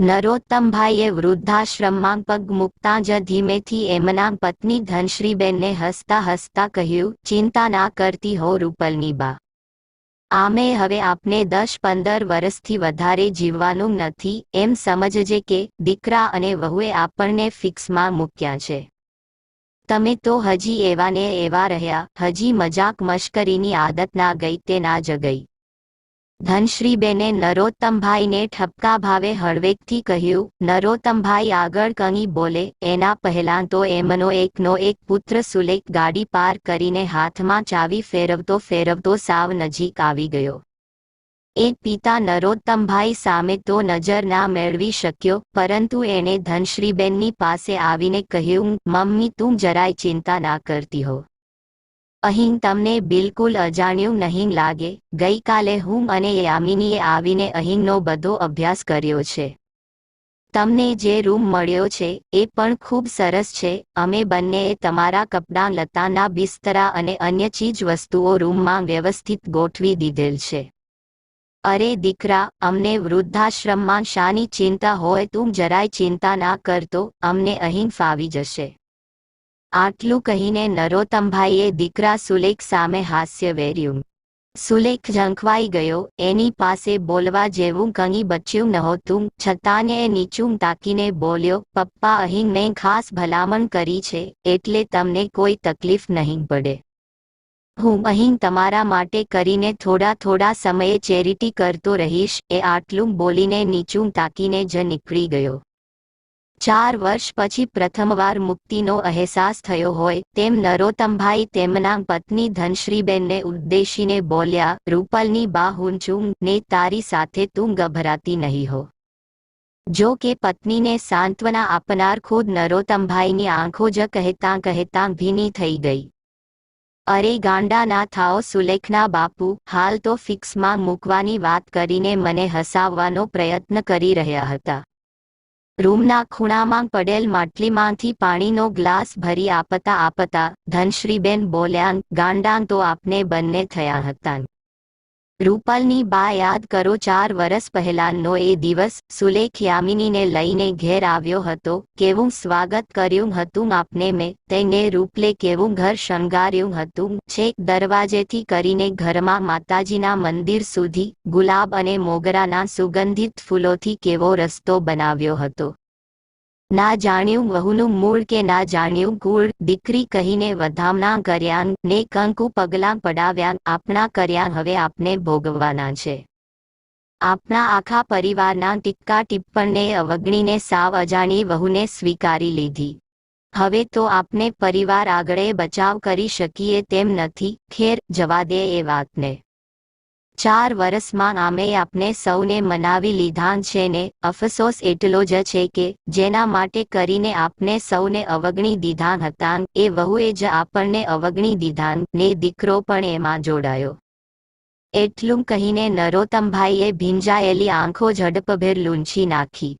નરોત્તમભાઈએ વૃદ્ધાશ્રમમાં પગ મૂકતા જ ધીમેથી એમના પત્ની ધનશ્રીબેનને હસતા હસતા કહ્યું, ચિંતા ના કરતી હો રૂપલની બા. આમે હવે આપને દસ પંદર વર્ષથી વધારે જીવવાનું નથી. એમ સમજજે કે દીકરા અને વહુએ આપણને ફિક્સમાં મૂક્યા છે. તમે તો હજી એવા ને એવા રહ્યા. હજી મજાક મશ્કરીની આદત ના ગઈ તે ના જ ગઈ ધનશ્રીબેને નરોત્તમભાઈને ઠપકા ભાવે હળવેકથી કહ્યું, નરોત્તમભાઈ આગળ કંઈ બોલે? એના પહેલાં તો એમનો એકનો એક પુત્ર સુલેખ ગાડી પાર કરીને હાથમાં ચાવી ફેરવતો ફેરવતો સાવ નજીક આવી ગયો. એ પિતા નરોત્તમભાઈ સામે તો નજર ના મેળવી શક્યો, પરંતુ એણે ધનશ્રીબેનની પાસે આવીને કહ્યું, મમ્મી, તું જરાય ચિંતા ના કરતી હો. અહીં તમને બિલકુલ અજાણ્યું નહીં લાગે. ગઈકાલે હું અને યામિનીએ આવીને અહીંનો બધો અભ્યાસ કર્યો છે. તમને જે રૂમ મળ્યો છે, એ પણ ખૂબ સરસ છે. અમે બંનેએ તમારા કપડાં, લતાના બિસ્તરા અને અન્ય ચીજ વસ્તુઓ રૂમમાં વ્યવસ્થિત ગોઠવી દીધેલ છે. અરે દીકરા, અમને વૃદ્ધાશ્રમમાં શાની ચિંતા હોય તું જરાય ચિંતા ના કરતો અમને અહીં ફાવી જશે. આટલું કહીને નરોત્તમભાઈએ દીકરા સુલેખ સામે હાસ્ય વેર્યું. સુલેખ ઝંખવાઈ ગયો, એની પાસે બોલવા જેવું કંઈ બચ્યું નહોતું છતાં એ નીચું તાકીને બોલ્યો, પપ્પા, અહીં મેં ખાસ ભલામણ કરી છે, એટલે તમને કોઈ તકલીફ નહીં પડે. હું અહીં તમારા માટે કરીને થોડા થોડા સમયે ચેરિટી કરતો રહીશ. એ આટલું બોલીને નીચું તાકીને જ નીકળી ગયો. ચાર વર્ષ પછી પ્રથમવાર મુક્તિનો અહેસાસ થયો હોય તેમ નરોત્તમભાઈ તેમના પત્ની ધનશ્રીબેનને ઉદ્દેશીને બોલ્યા, રૂપલની બા હું છું ને તારી સાથે તું ગભરાતી નહીં હો. જો કે પત્નીને સાંત્વના આપનાર ખુદ નરોત્તમભાઈની આંખો જ કહેતા કહેતા ભીની થઈ ગઈ. અરે ગાંડા ના થાઓ સુલેખના બાપુ, હાલ તો ફિક્સમાં મૂકવાની વાત કરીને મને હસાવવાનો પ્રયત્ન કરી રહ્યા હતા. રૂમના ખૂણામાં પડેલ માટલીમાંથી પાણીનો ગ્લાસ ભરી આપતા આપતા ધનશ્રીબેન બોલ્યાન ગાંડાન તો આપને બંને થયા હતા. રૂપલની બા યાદ કરો, ચાર વર્ષ પહેલાનો એ દિવસ સુલેખ યામિનીને લઈને ઘેર આવ્યો હતો. કેવું સ્વાગત કર્યું હતું આપને મેં? તેને રૂપલે કેવું ઘર શણગાર્યું હતું? છેક દરવાજેથી કરીને ઘરમાં માતાજીના મંદિર સુધી, ગુલાબ અને મોગરાના સુગંધિત ફૂલોથી કેવો રસ્તો બનાવ્યો હતો? ના જાણ્યું વહુનું મૂળ કે ના જાણ્યું ગુળ દીકરી કહીને વધામણા કર્યા ને કંકુ પગલાં પડાવ્યાન, આપણા કર્યા હવે આપને ભોગવવાના છે. આપણા આખા પરિવારના ટીક્કા ટિપ્પણને અવગણીને સાવ અજાણી વહુને સ્વીકારી લીધી. હવે તો આપને પરિવાર આગળે બચાવ કરી શકીએ તેમ નથી, ખેર જવા દે એ વાતને. ચાર વર્ષમાં આમે આપને સૌને મનાવી લીધા છે ને, અફસોસ એટલો જ છે કે, જેના માટે કરીને આપને સૌને અવગણી દીધા હતા એ વહુએ જ આપણને અવગણી દીધા ને દીકરો પણ એમાં જોડાયો. એટલું કહીને નરોત્તમભાઈએ ભીંજાયેલી આંખો ઝડપભેર લૂંછી નાખી.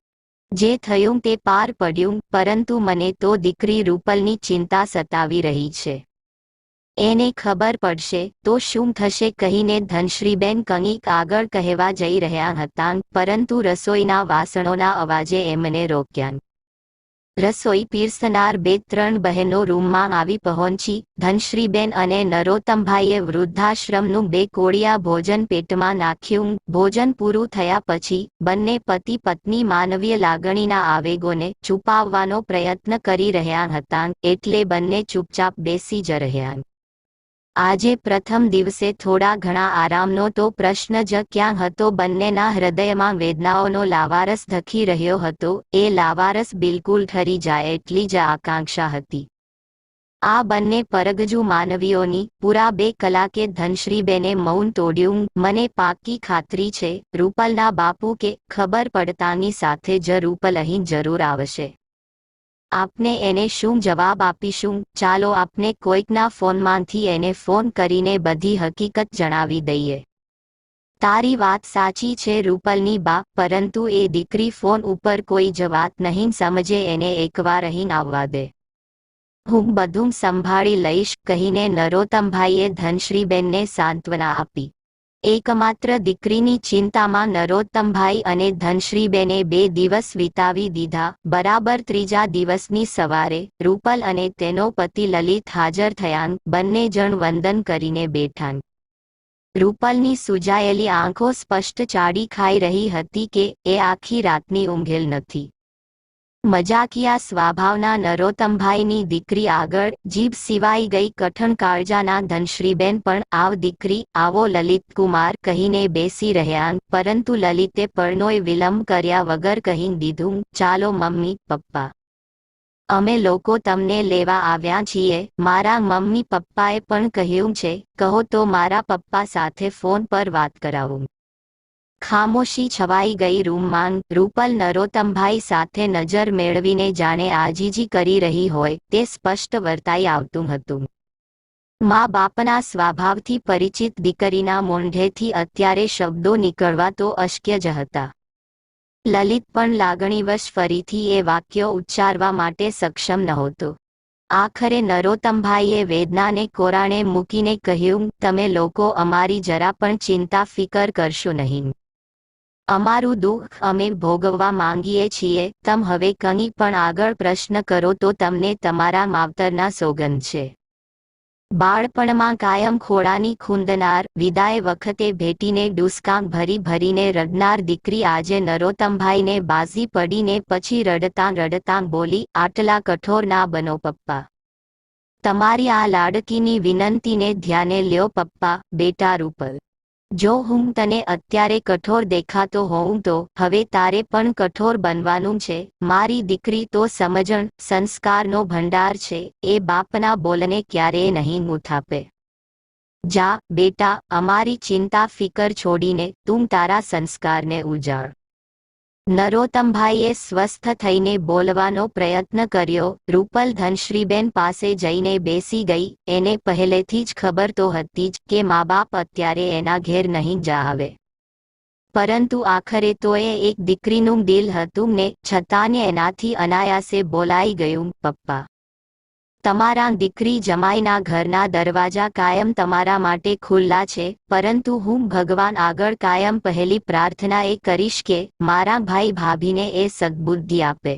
જે થયું તે પાર પડ્યું, પરંતુ મને તો દીકરી રૂપલની ચિંતા સતાવી રહી છે. એને ખબર પડશે, તો શું થશે કહીને ધનશ્રીબેન કંઈક આગળ કહેવા જઈ રહ્યા હતા, પરંતુ રસોઈના વાસણોના અવાજે એમને રોક્યા. રસોઈ પીરસનાર બે ત્રણ બહેનો રૂમમાં આવી પહોંચી, ધનશ્રીબેન અને નરોત્તમભાઈએ વૃદ્ધાશ્રમનું બે કોળિયા ભોજન પેટમાં નાખ્યું, ભોજન પૂરું થયા પછી, બંને પતિ પત્ની માનવીય લાગણીના આવેગોને છુપાવવાનો પ્રયત્ન કરી રહ્યા હતા, એટલે બંને ચૂપચાપ બેસી જ રહ્યા. આજે પ્રથમ દિવસે થોડા ઘણા આરામનો તો પ્રશ્ન જ ક્યાં હતો? બંનેના હૃદયમાં વેદનાઓનો લાવારસ ધખી રહ્યો હતો. એ લાવારસ બિલકુલ ઠરી જાય એટલી જ આકાંક્ષા હતી. આ બંને પરગજુ માનવીઓની, પૂરા બે કલાકે ધનશ્રીબેને મૌન તોડ્યું. મને પાકી ખાતરી છે, રૂપલના બાપુ, કે ખબર પડતાની સાથે જ રૂપલ અહીં જરૂર આવશે. આપને એને શું જવાબ આપીશું? ચાલો આપને કોઈકના ફોનમાંથી એને ફોન કરીને બધી હકીકત જણાવી દઈએ. તારી વાત સાચી છે રૂપલની બા, પરંતુ એ દીકરી ફોન ઉપર કોઈ જ વાત નહીં સમજે, એને એકવાર અહીં આવવા દે. હું બધું સંભાળી લઈશ, કહીને નરોત્તમભાઈએ ધનશ્રીબેનને સાંત્વના આપી. એકમાત્ર દીકરીની ચિંતામાં નરોત્તમભાઈ અને ધનશ્રીબેને બે દિવસ વિતાવી દીધા. બરાબર ત્રીજા દિવસની સવારે રૂપલ અને તેનો પતિ લલિત હાજર થયાન બંને જણ વંદન કરીને બેઠાન. રૂપલની સુજાયેલી આંખો સ્પષ્ટ ચાડી ખાઈ રહી હતી કે એ આખી રાતની ઊંઘેલ નથી. મજાકિયા સ્વભાવના નરોત્તમભાઈની દીકરી આગળ જીભ સિવાય ગઈ કઠણ કાળજાના ધનશ્રીબેન પણ આવ દીકરી, આવો લલિતકુમાર કહીને બેસી રહ્યા. પરંતુ લલિતે પરણોય વિલંબ કર્યા વગર કહી દીધું, ચાલો મમ્મી, પપ્પા. અમે લોકો તમને લેવા આવ્યા છીએ. મારા મમ્મી પપ્પાએ પણ કહ્યું છે, કહો તો મારા પપ્પા સાથે ફોન પર વાત કરાવું. ખામોશી છવાઈ ગઈ રૂમમાં. રૂપલ નરોત્તમભાઈ સાથે નજર મેળવીને જાણે આજીજી કરી રહી હોય તે સ્પષ્ટ વર્તાઈ આવતું હતું. મા બાપના સ્વભાવથી પરિચિત દીકરીના મોંઢેથી અત્યારે શબ્દો નીકળવા તો અશક્ય જ હતા. લલિત પણ લાગણીવશ ફરીથી એ વાક્યો ઉચ્ચારવા માટે સક્ષમ નહોતો. આખરે નરોત્તમભાઈએ વેદનાને કોરાણે મૂકીને કહ્યું, તમે લોકો અમારી જરા પણ ચિંતા ફિકર કરશો નહીં. અમારું દુઃખ અમે ભોગવવા માંગીએ છીએ, તમ હવે કંઈ પણ આગળ પ્રશ્ન કરો તો તમને તમારા માવતરના સોગન છે. બાળપણમાં કાયમ ખોળાની ખૂંદનાર, વિદાય વખતે ભેટીને ડુસકામ ભરી ભરીને રડનાર દીકરી આજે નરોત્તમભાઈને બાઝી પડીને પછી રડતાં રડતાં બોલી, આટલા કઠોર ના બનો પપ્પા. તમારી આ લાડકીની વિનંતીને ધ્યાને લ્યો પપ્પા, બેટા રૂપલ. જો હું તને અત્યારે કઠોર દેખાતો હોઉં તો હવે તારે પણ કઠોર બનવાનું છે. મારી દીકરી તો સમજણ, સંસ્કારનો ભંડાર છે. એ બાપના બોલને ક્યારેય નહીં મુથાપે જા બેટા, અમારી ચિંતા ફિકર છોડીને તું તારા સંસ્કારને ઉજાડ નરોત્તમભાઈએ સ્વસ્થ થઈને બોલવાનો પ્રયત્ન કર્યો. રૂપલ ધનશ્રીબેન પાસે જઈને બેસી ગઈ. એને પહેલેથી જ ખબર તો હતી જ કે મા બાપ અત્યારે એના ઘેર નહીં જા આવે. પરંતુ આખરે તો એ એક દીકરીનું દિલ હતું ને છતાં ને એનાથી અનાયાસે બોલાઈ ગયું, પપ્પા. તમારા દીકરી જમાઈના ઘરના દરવાજા કાયમ તમારા માટે ખુલ્લા છે, પરંતુ હું ભગવાન આગળ કાયમ પહેલી પ્રાર્થના એ કરીશ કે મારા ભાઈ ભાભીને એ સદબુદ્ધિ આપે.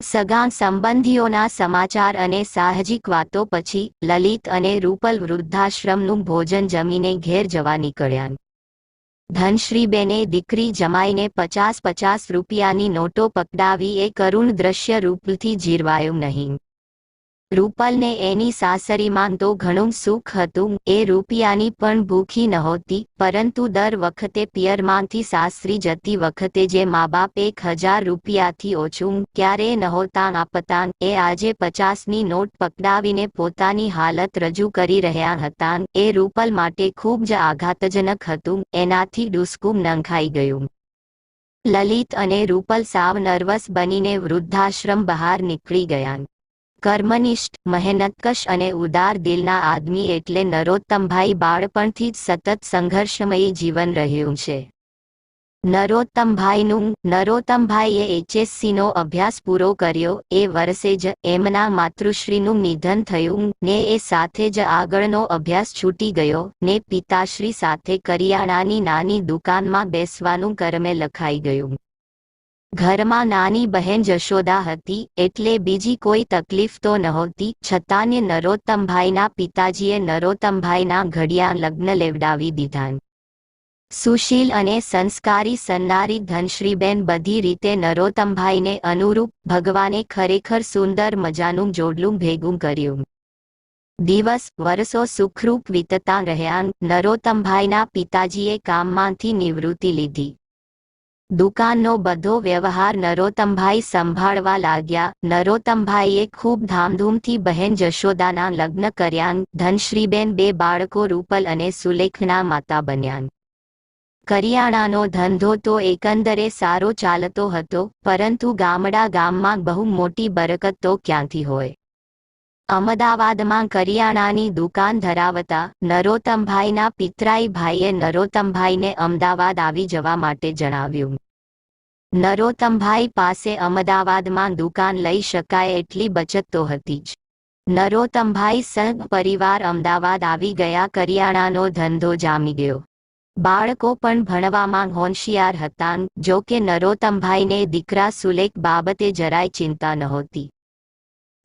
સગા સંબંધીઓના સમાચાર અને સાહજિક વાતો પછી લલિત અને રૂપલ વૃદ્ધાશ્રમનું ભોજન જમીને ઘેર જવા નીકળ્યા. ધનશ્રીબેને દીકરી જમાઈને પચાસ પચાસ રૂપિયાની નોટો પકડાવી એ કરુણ દ્રશ્ય રૂપથી જીરવાયું નહીં. રૂપલને એની સાસરીમાં તો ઘણું સુખ હતું. એ રૂપિયાની પણ ભૂખી નહોતી, પરંતુ દર વખતે પિયરમાંથી સાસરી જતી વખતે જે મા બાપ એક હજાર રૂપિયાથી ઓછું ક્યારેય નહોતા આપતા, એ આજે પચાસની નોટ પકડાવીને પોતાની હાલત રજૂ કરી રહ્યા હતા. એ રૂપલ માટે ખૂબ જ આઘાતજનક હતું, એનાથી ડુસ્કુમ નંખાઈ ગયું. લલિત અને રૂપલ સાવ નર્વસ બનીને વૃદ્ધાશ્રમ બહાર નીકળી ગયા. કર્મનિષ્ઠ, મહેનતકશ અને ઉદાર દિલના આદમી એટલે નરોત્તમભાઈ બાળપણથી જ સતત સંઘર્ષમય જીવન રહ્યું છે. નરોત્તમભાઈનું, નરોત્તમભાઈએ એચએસસીનો અભ્યાસ પૂરો કર્યો, એ વર્ષે જ એમના માતૃશ્રીનું નિધન થયું, ને એ સાથે જ આગળનો અભ્યાસ છૂટી ગયો, ને પિતાશ્રી સાથે કરિયાણાની નાની દુકાનમાં બેસવાનું કર્મે લખાઈ ગયું. ઘરમાં નાની બહેન જશોદા હતી એટલે બીજી કોઈ તકલીફ તો નહોતી છતાં નરોત્તમભાઈના પિતાજીએ નરોત્તમભાઈના ઘડિયા લગ્ન લેવડાવી દીધા. સુશીલ અને સંસ્કારી સન્નારી ધનશ્રીબેન બધી રીતે નરોત્તમભાઈને અનુરૂપ ભગવાને ખરેખર સુંદર મજાનું જોડલું ભેગું કર્યું. દિવસ, વર્ષો સુખરૂપ વીતતા રહ્યા, નરોત્તમભાઈના પિતાજીએ કામમાંથી નિવૃત્તિ લીધી. દુકાનનો બધો વ્યવહાર નરોત્તમભાઈ સંભાળવા લાગ્યા. નરોત્તમભાઈએ ખૂબ ધામધૂમથી બહેન જશોદાના લગ્ન કર્યા. ધનશ્રીબેન બે બાળકો રૂપલ અને સુલેખના માતા બન્યા. કરિયાણાનો ધંધો તો એકંદરે સારો ચાલતો હતો, પરંતુ ગામડા ગામમાં બહુ મોટી બરકત તો ક્યાંથી હોય? અમદાવાદમાં કરિયાણાની દુકાન ધરાવતા નરોત્તમભાઈના પિતરાઈ ભાઈએ નરોત્તમભાઈને અમદાવાદ આવી જવા માટે જણાવ્યું. નરોત્તમભાઈ પાસે અમદાવાદમાં દુકાન લઈ શકાય એટલી બચત તો હતી જ. નરોત્તમભાઈ સંઘ પરિવાર અમદાવાદ આવી ગયા કરિયાણાનો ધંધો જામી ગયો. બાળકો પણ ભણવામાં હોશિયાર હતા જો કે નરોત્તમભાઈને દીકરા સુલેખ બાબતે જરાય ચિંતા નહોતી.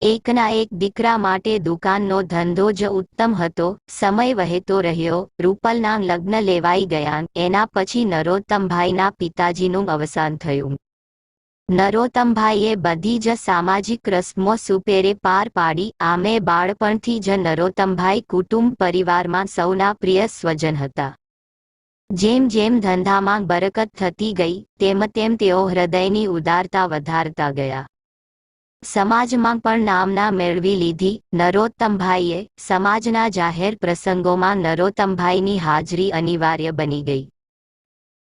એકના એક દીકરા માટે દુકાનનો ધંધો જ ઉત્તમ હતો. સમય વહેતો રહ્યો. રૂપલના લગ્ન લેવાઈ ગયા. એના પછી નરોત્તમભાઈના પિતાજીનું અવસાન થયું. નરોત્તમભાઈએ બધી જ સામાજિક રસ્મો સુપેરે પાર પાડી. આમે બાળપણથી જ નરોત્તમભાઈ કુટુંબ પરિવારમાં સૌના પ્રિય સ્વજન હતા. જેમ જેમ ધંધામાં બરકત થતી ગઈ, તેમ તેમ તેઓ હૃદયની ઉદારતા વધારતા ગયા. સમાજમાં પણ નામના મેળવી લીધી. નરોત્તમભાઈએ સમાજના જાહેર પ્રસંગોમાં નરોત્તમભાઈની હાજરી અનિવાર્ય બની ગઈ.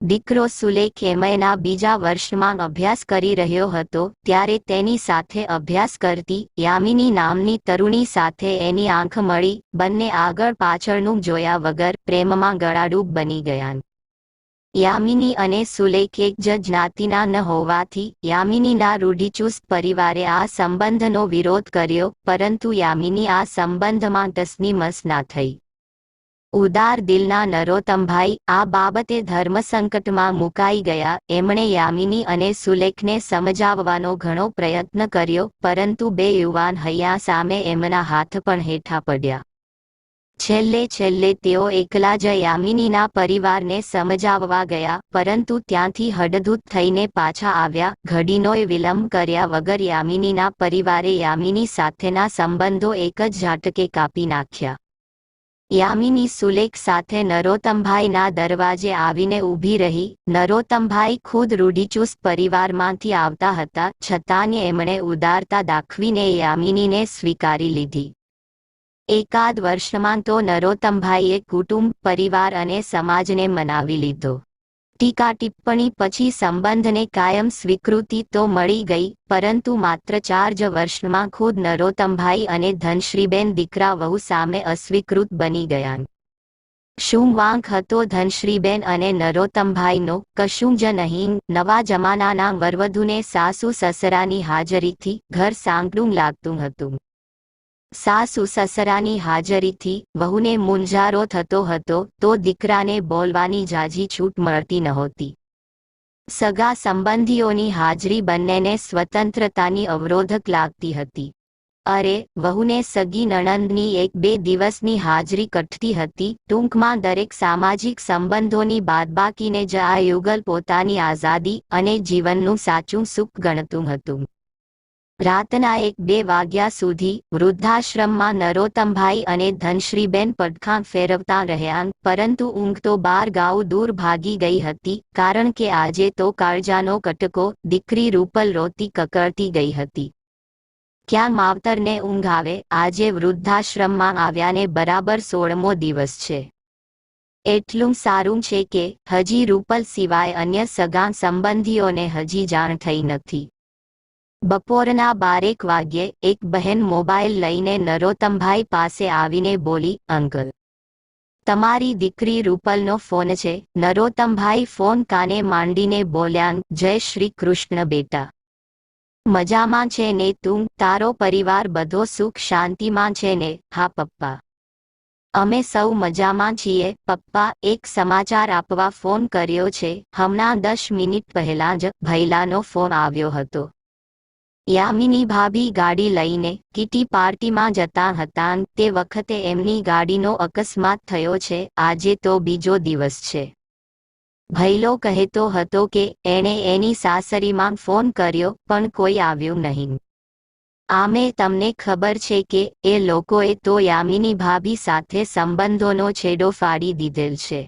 દીકરો સુલેખ એમએના બીજા વર્ષમાં અભ્યાસ કરી રહ્યો હતો, ત્યારે તેની સાથે અભ્યાસ કરતી યામિની નામની તરુણી સાથે એની આંખ મળી, બંને આગળ પાછળનું જોયા વગર પ્રેમમાં ગળાડૂબ બની ગયા. યામિની અને સુલેખ એક જ જ્ઞાતિના ન હોવાથી યામિનીના રૂઢિચુસ્ત પરિવારે આ સંબંધનો વિરોધ કર્યો, પરંતુ યામિની આ સંબંધમાં તસનીમસ ના થઈ. ઉદાર દિલના નરોતમભાઈ આ બાબતે ધર્મ સંકટમાં મુકાઈ ગયા. એમણે યામિની અને સુલેખને સમજાવવાનો ઘણો પ્રયત્ન કર્યો, પરંતુ બે યુવાન હૈયા સામે એમના હાથ પણ હેઠા પડ્યા. છેલ્લે છેલ્લે તેઓ એકલા જ યામિનીના પરિવારને સમજાવવા ગયા, પરંતુ ત્યાંથી હડધૂત થઈને પાછા આવ્યા, ઘડીનોએ વિલંબ કર્યા વગર યામિનીના પરિવારે યામિની સાથેના સંબંધો એક જ ઝાટકે કાપી નાખ્યા. યામિની સુલેખ સાથે નરોત્તમભાઈના દરવાજે આવીને ઊભી રહી, નરોત્તમભાઈ ખુદ રૂઢિચુસ્ત પરિવારમાંથી આવતા હતા, છતાંય એમણે ઉદારતા દાખવીને યામિનીને સ્વીકારી લીધી. એકાદ વર્ષમાં તો નરોત્તમભાઈએ કુટુંબ, પરિવાર અને સમાજને મનાવી લીધો. ટીકા ટિપ્પણી પછી સંબંધને કાયમ સ્વીકૃતિ તો મળી ગઈ, પરંતુ માત્ર ચાર જ વર્ષમાં ખુદ નરોત્તમભાઈ અને ધનશ્રીબેન દીકરા વહુ સામે અસ્વીકૃત બની ગયા. શું વાંક હતો ધનશ્રીબેન અને નરોત્તમભાઈનો? કશું જ નહીં. નવા જમાનાના વરવધુને સાસુ સસરાની હાજરીથી ઘર સાંકડું લાગતું હતું. સાસુ સસરાની હાજરીથી વહુને મુંજારો થતો હતો, તો દીકરાને બોલવાની જાજી છૂટ મળતી નહોતી. સગા સંબંધીઓની હાજરી બંનેને સ્વતંત્રતાની અવરોધક લાગતી હતી. અરે, વહુને સગી નણંદની એક બે દિવસની હાજરી કઠતી હતી, ટૂંકમાં દરેક સામાજિક સંબંધોની બાદબાકીને જ આ યુગલ પોતાની આઝાદી અને જીવનનું સાચું સુખ ગણતું હતું. રાતના એક બે વાગ્યા સુધી વૃદ્ધાશ્રમમાં નરોત્તમભાઈ અને ધનશ્રીબેન પડખાં ફેરવતા રહ્યા. પરંતુ ઊંઘ તો બાર ગાઉ દૂર ભાગી ગઈ હતી, કારણ કે આજે તો કાળજાનો કટકો, દીકરી રૂપલ રોતી કકળતી ગઈ હતી. ક્યાં માવતરને ઊંઘ આવે? આજે વૃદ્ધાશ્રમમાં આવ્યાને બરાબર સોળમો દિવસ છે. એટલું સારું છે કે, હજી રૂપલ સિવાય અન્ય સગા સંબંધીઓને હજી જાણ થઈ નથી. બપોરના બારેક વાગ્યે એક બહેન મોબાઈલ લઈને નરોત્તમભાઈ પાસે આવીને બોલી, અંકલ, તમારી દીકરી રૂપલનો ફોન છે. નરોત્તમભાઈ ફોન કાને માંડીને બોલ્યા, જય શ્રી કૃષ્ણ બેટા. મજામાં છે ને તું? તારો પરિવાર બધો સુખ શાંતિમાં છે ને? હા, પપ્પા. અમે સૌ મજામાં છીએ. પપ્પા એક સમાચાર આપવા ફોન કર્યો છે. હમણાં દસ મિનિટ પહેલા જ ભૈલાનો ફોન આવ્યો હતો. યામિની ભાભી ગાડી લઈને કિટી પાર્ટીમાં જતા હતા તે વખતે એમની ગાડીનો અકસ્માત થયો છે. આજે તો બીજો દિવસ છે. ભૈલો કહેતો હતો કે એણે એની સાસરીમાં ફોન કર્યો, પણ કોઈ આવ્યું નહીં. આમે તમને ખબર છે કે એ લોકોએ તો યામિની ભાભી સાથે સંબંધોનો છેડો ફાડી દીધેલ છે.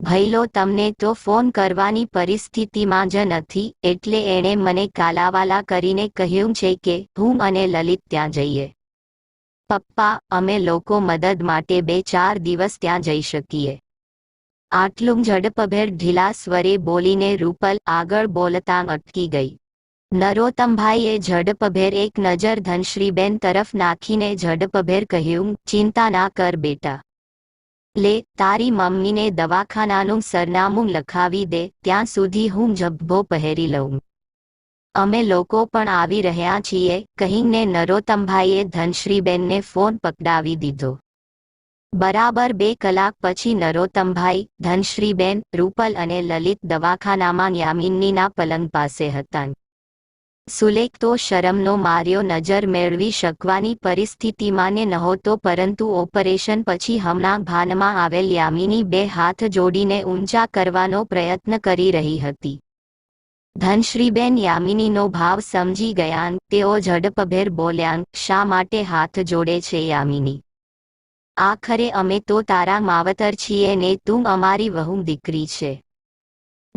ભૈલો તમને તો ફોન કરવાની પરિસ્થિતિમાં જ નથી, એટલે એણે મને કાલાવાલા કરીને કહ્યું છે કે હું અને લલિત ત્યાં જઈએ. પપ્પા, અમે લોકો મદદ માટે બે ચાર દિવસ ત્યાં જઈ શકીએ. આટલું ઝડપભેર ઢીલા સ્વરે બોલીને રૂપલ આગળ બોલતા અટકી ગઈ. નરોત્તમભાઈએ ઝડપભેર એક નજર ધનશ્રીબેન તરફ નાખીને ઝડપભેર કહ્યું, ચિંતા ના કર બેટા. લે, તારી મમ્મીને દવાખાનાનું સરનામું લખાવી દે, ત્યાં સુધી હું જબ્બો પહેરી લઉં. અમે લોકો પણ આવી રહ્યા છીએ, કહીને નરોત્તમભાઈએ ધનશ્રીબેનને ફોન પકડાવી દીધો. બરાબર બે કલાક પછી નરોત્તમભાઈ, ધનશ્રીબેન, રૂપલ અને લલિત દવાખાનામાં યામિનીના પલંગ પાસે હતા. સુલેખ તો શરમનો માર્યો નજર મેળવી શકવાની પરિસ્થિતિમાં ને નહોતો, પરંતુ ઓપરેશન પછી હમણાં ભાનમાં આવેલ યામિની બે હાથ જોડીને ઊંચા કરવાનો પ્રયત્ન કરી રહી હતી. ધનશ્રીબેન યામિનીનો ભાવ સમજી ગયા તેઓ ઝડપભેર બોલ્યા શા માટે હાથ જોડે છે યામિની? આખરે અમે તો તારા માવતર છીએ ને તું અમારી વહુ દીકરી છે.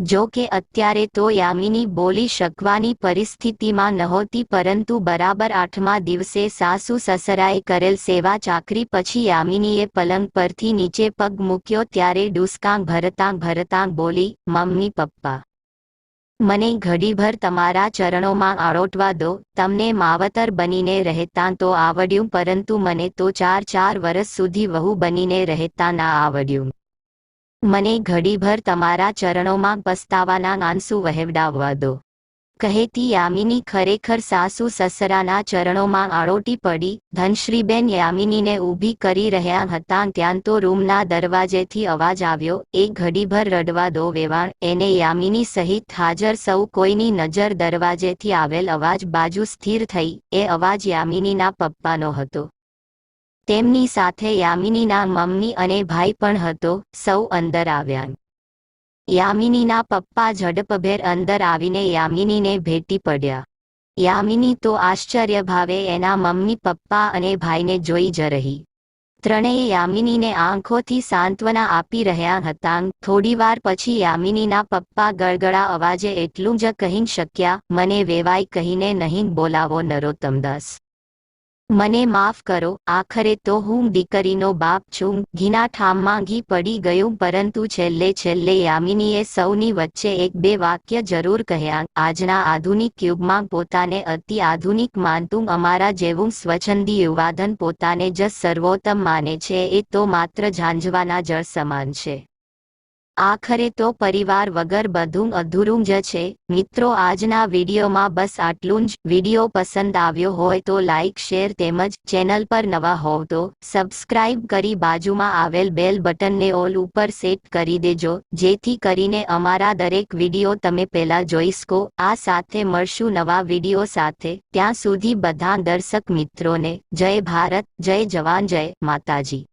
જો કે અત્યારે તો યામિની બોલી શકવાની પરિસ્થિતિમાં નહોતી પરંતુ બરાબર આઠમા દિવસે સાસુ સસરાએ કરેલ સેવા ચાકરી પછી યામિનીએ પલંગ પરથી નીચે પગ મૂક્યો ત્યારે ડુસકાંગ ભરતાંગ ભરતાંગ બોલી, મમ્મી, પપ્પા, મને ઘડીભર તમારા ચરણોમાં આળોટવા દો, તમને માવતર બનીને રહેતાં તો આવડ્યું પરંતુ મને તો ચાર ચાર વર્ષ સુધી વહુ બનીને રહેતા ના આવડ્યું. મને ઘડીભર તમારા ચરણોમાં પસ્તાવાના આંસુ વહેવડાવવા દો. કહેતી યામિની ખરેખર સાસુ સસરાના ચરણોમાં આળોટી પડી, ધનશ્રીબેન યામિનીને ઊભી કરી રહ્યા હતા ત્યાં તો રૂમના દરવાજેથી અવાજ આવ્યો, એ ઘડીભર રડવા દો વેવાણ, એને યામિની સહિત હાજર સૌ કોઈની નજર દરવાજેથી આવેલ અવાજ બાજુ સ્થિર થઈ, એ અવાજ યામિનીના પપ્પાનો હતો. તેમની સાથે યામિનીના મમ્મી અને ભાઈ પણ હતો, સૌ અંદર આવ્યા. યામિનીના પપ્પા ઝડપભેર અંદર આવીને યામિનીને ભેટી પડ્યા. યામિની તો આશ્ચર્ય ભાવે એના મમ્મી, પપ્પા અને ભાઈને જોઈ જ રહી. ત્રણેય યામિનીને આંખોથી સાંત્વના આપી રહ્યા હતા. થોડીવાર પછી યામિનીના પપ્પા ગળગળા અવાજે એટલું જ કહી શક્યા, મને વેવાય કહીને નહીં બોલાવો નરોત્તમદાસ. મને માફ કરો, આખરે તો હું દીકરીનો બાપ છું ઘીના ઠામ ઘી પડી ગયું, પરંતુ છેલ્લે છેલ્લે યામિનીએ સૌની વચ્ચે એક બે વાક્ય જરૂર કહ્યા, આજના આધુનિક યુગમાં પોતાને અતિ આધુનિક માનતું અમારા જેવું સ્વચ્છંદી યુવાધન પોતાને જ સર્વોત્તમ માને છે, એ તો માત્ર ઝાંઝવાના જળ સમાન છે. આખરે તો પરિવાર વગર બધું અધૂરું જ છે. મિત્રો, આજના વિડીયોમાં બસ આટલું જ. વીડિયો પસંદ આવ્યો હોય તો લાઇક શેર તેમજ ચેનલ પર નવા હોવ તો સબસ્ક્રાઇબ કરી બાજુમાં આવેલ બેલ બટનને ઓલ ઉપર સેટ કરી દેજો. જેથી કરીને અમારા દરેક વીડિયો તમે પહેલા જોઈ શકો. આ સાથે મળશું નવા વીડિયો સાથે. ત્યાં સુધી બધા દર્શક મિત્રોને જય ભારત, જય જવાન, જય માતાજી.